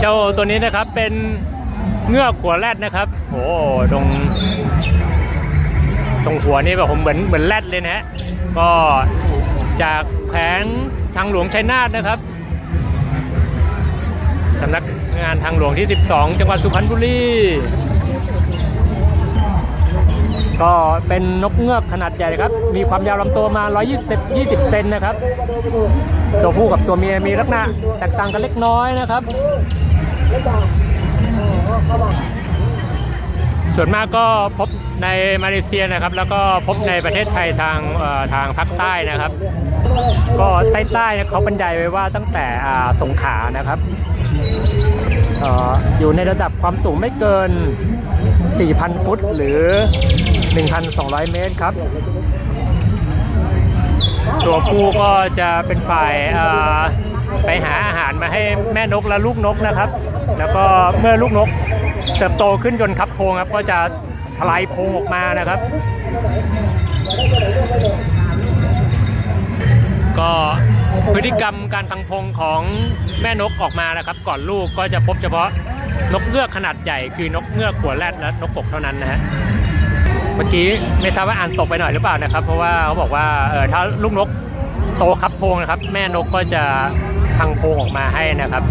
เจ้าตัวนี้นะครับเป็นเงือกหัวแรดนะครับโอ้ตรง ตรงหัวนี่แบบผมเหมือนเหมือนแรดเลยนะฮะก็จากแผงทางหลวงชัยนาทนะครับสำนักงานทางหลวงที่ 12 จังหวัดสุพรรณบุรี ก็เป็นนกเงือกขนาดใหญ่ครับ มีความยาวลำตัวมา 120 20 เซนนะครับ ตัวผู้กับตัวเมียมีลักษณะแตกต่างกันเล็กน้อยนะครับ ส่วนมากก็พบในมาเลเซียนะครับ แล้วก็พบในประเทศไทยทางทางภาคใต้นะครับ ก็ใต้ใต้เขาบรรยายไว้ว่าตั้งแต่สงขานะครับ อยู่ในระดับความสูงไม่เกิน 4,000 ฟุตหรือ 1,200 เมตรครับ ตัวผู้ก็จะเป็นฝ่ายไปหาอาหารมาให้แม่นกและลูกนกนะครับ แล้วก็เมื่อลูกนกเติบโตขึ้นจนคับโพรงครับ ก็จะทลายโพรงออกมานะครับ ก็พฤติกรรมการพังพงของแม่นกออกมานะครับ ก่อนลูกก็จะพบเฉพาะ นกเงือกขนาดใหญ่คือนกเงือกหัวแรดและนกกเท่านั้นนะฮะเมื่อกี้ไม่ทราบว่าอ่านตกไปหน่อยหรือเปล่านะครับ เพราะว่าเขาบอกว่าเออถ้าลูกนกโตครับโพงนะครับ แม่นกก็จะพังโพงออกมาให้นะครับ